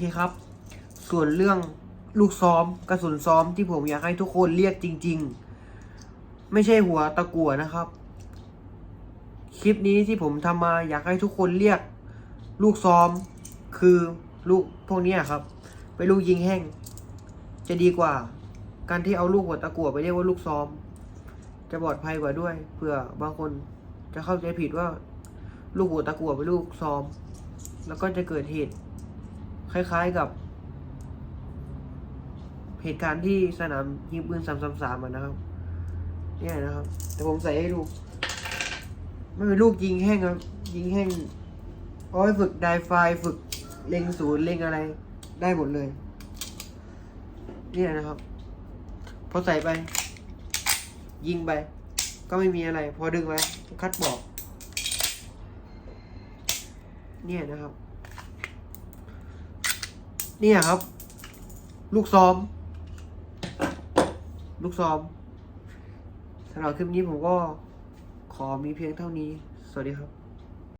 เคครับ ส่วนเรื่องลูกซ้อมกระสุนซ้อมที่ผมอยากให้ทุกคนเรียกจริง ๆ ไม่ใช่หัวตะกั่วนะครับ คลิปนี้ที่ผมทำมาอยากให้ทุกคนเรียก ลูกซ้อมคือลูกพวกนี้ครับเป็นลูกยิงแห้ง จะดีกว่า การที่เอาลูกหัวตะกั่วไปเรียกว่าลูกซ้อม จะปลอดภัยกว่าด้วยเผื่อบางคนจะเข้าใจผิดว่า ลูกหัวตะกั่วเป็นลูกซ้อม แล้วก็จะเกิดเหตุ คล้ายๆกับ เหตุการณ์ที่สนามยิงปืนสามสามสามนะครับ เนี่ยนะครับ แต่ผมใส่ให้ดูไม่เป็นลูกยิงแห้งครับ ยิงแห้งเอาไว้ฝึกไดไฟฝึกเล็งศูนย์เล็งอะไร ได้หมดเลย เนี่ยนะครับ พอใส่ไป ยิงไป ก็ไม่มีอะไร พอดึงไปคัดบอก เนี่ยนะครับ เนี่ยครับ ลูกซ้อม ลูกซ้อมสำหรับคลิปนี้ผมก็ขอมีเพียงเท่านี้ สวัสดีครับ